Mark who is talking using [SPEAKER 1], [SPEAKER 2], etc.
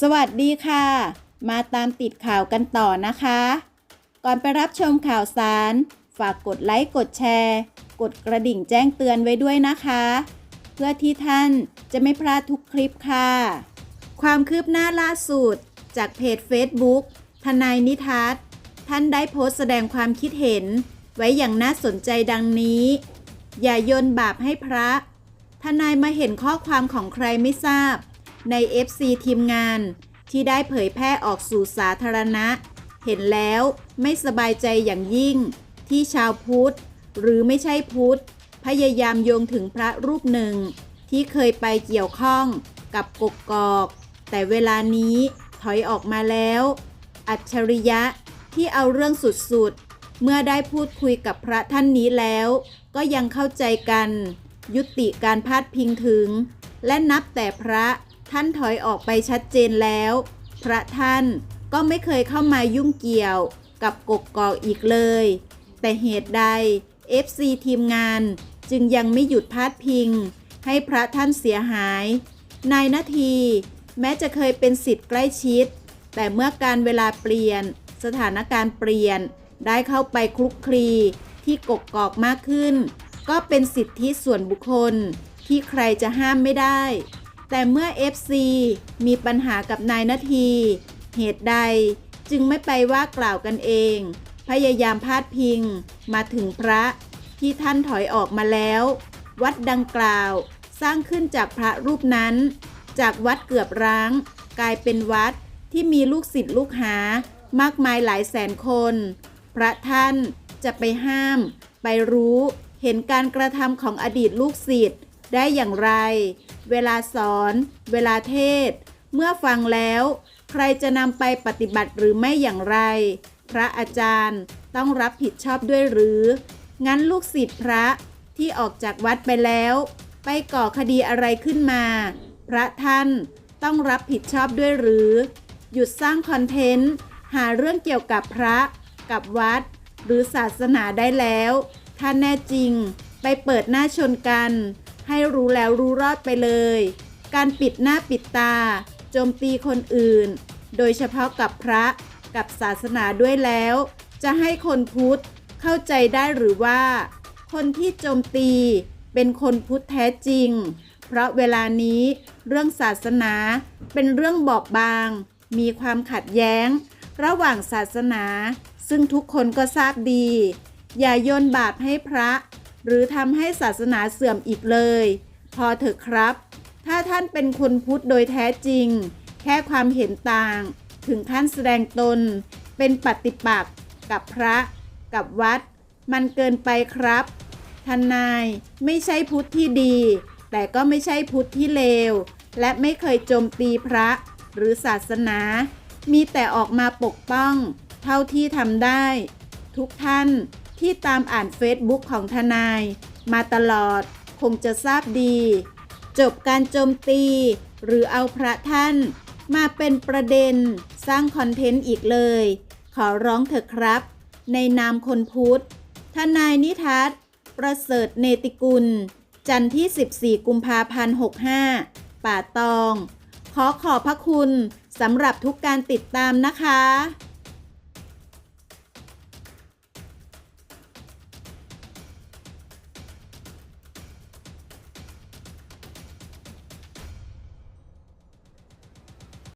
[SPEAKER 1] สวัสดีค่ะ มาตามติดข่าวกันต่อนะคะ ก่อนไปรับชมข่าวสาร ฝากกดไลค์กดแชร์ กดกระดิ่งแจ้งเตือนไว้ด้วยนะคะ เพื่อที่ท่านจะไม่พลาดทุกคลิปค่ะ ความคืบหน้าล่าสุด จากเพจ Facebook ทนายนิทัศน์ท่านได้โพสต์แสดงความคิดเห็น ไว้อย่างน่าสนใจดังนี้ อย่าโยนบาปให้พระ ทนายมาเห็นข้อความของใครไม่ทราบ ใน FC ทีมงาน ที่ได้เผยแพร่ออกสู่สาธารณะ เห็นแล้วไม่สบายใจอย่างยิ่ง ที่ชาวพุทธ หรือไม่ใช่พุทธ พยายามโยงถึงพระรูปหนึ่ง ที่เคยไปเกี่ยวข้องกับกกกอก แต่เวลานี้ถอยออกมาแล้ว อัจฉริยะที่เอาเรื่องสุดๆ เมื่อได้พูดคุยกับพระท่านนี้แล้ว ก็ยังเข้าใจกัน ยุติการพาดพิงถึง และนับแต่พระ ท่านถอยออกไปชัดเจนแล้ว พระท่านก็ไม่เคยเข้ามายุ่งเกี่ยวกับกกกอกอีกเลย แต่เหตุใด FC ทีมงานจึงยังไม่หยุดพาดพิง ให้พระท่านเสียหาย นายนาที แม้จะเคยเป็นสิทธิ์ใกล้ชิด แต่เมื่อการเวลาเปลี่ยน สถานการณ์เปลี่ยน ได้เข้าไปคลุกคลีที่กกกอกมากขึ้น ก็เป็นสิทธิส่วนบุคคลที่ใครจะห้ามไม่ได้ แต่เมื่อ FC มีปัญหากับนายนาที เหตุใดจึงไม่ไปว่ากล่าวกันเอง พยายามพาดพิง มาถึงพระที่ท่านถอยออกมาแล้ว วัดดังกล่าวสร้างขึ้นจากพระรูปนั้น จากวัดเกือบร้าง กลายเป็นวัดที่มีลูกศิษย์ลูกหามากมายหลายแสนคน พระท่านจะไปห้าม ไปรู้เห็นการกระทำของอดีตลูกศิษย์ ได้อย่างไร เวลาสอน เวลาเทศ เมื่อฟังแล้ว ใครจะนำไปปฏิบัติหรือไม่อย่างไร พระอาจารย์ต้องรับผิดชอบด้วยหรือ งั้นลูกศิษย์พระที่ออกจากวัดไปแล้ว ไปก่อคดีอะไรขึ้นมา พระท่านต้องรับผิดชอบด้วยหรือ หยุดสร้างคอนเทนต์ หาเรื่องเกี่ยวกับพระ กับวัด หรือศาสนาได้แล้ว ถ้าแน่จริง ไปเปิดหน้าชนกัน ให้รู้แล้วรู้รอดไปเลย การปิดหน้าปิดตา โจมตีคนอื่น โดยเฉพาะกับพระกับศาสนาด้วยแล้ว จะให้คนพุทธเข้าใจได้หรือว่า คนที่โจมตีเป็นคนพุทธแท้จริง เพราะเวลานี้เรื่องศาสนาเป็นเรื่องบอบบาง มีความขัดแย้ง ระหว่างศาสนา ซึ่งทุกคนก็ทราบดี อย่าโยนบาปให้พระ หรือทำให้ศาสนาเสื่อมอีกเลย พอเถอะครับ ถ้าท่านเป็นคนพุทธโดยแท้จริง แค่ความเห็นต่าง ถึงขั้นแสดงตน เป็นปฏิปักษ์กับพระ กับวัด มันเกินไปครับทนายไม่ใช่พุทธที่ดี แต่ก็ไม่ใช่พุทธที่เลว และไม่เคยโจมตีพระหรือศาสนา มีแต่ออกมาปกป้อง เท่าที่ทำได้ ทุกท่าน ที่ตามอ่านเฟซบุ๊กของทนาย มาตลอดคงจะทราบดี จบการโจมตี หรือเอาพระท่าน มาเป็นประเด็นสร้างคอนเทนต์อีกเลย ขอร้องเถอะครับ ในนามคนพุทธทนายนิทัศน์ประเสริฐเนติกุล จันทร์ที่ 14 กุมภาพันธ์ 65 ป่าตอง ขอขอบพระคุณสำหรับทุกการติดตามนะคะ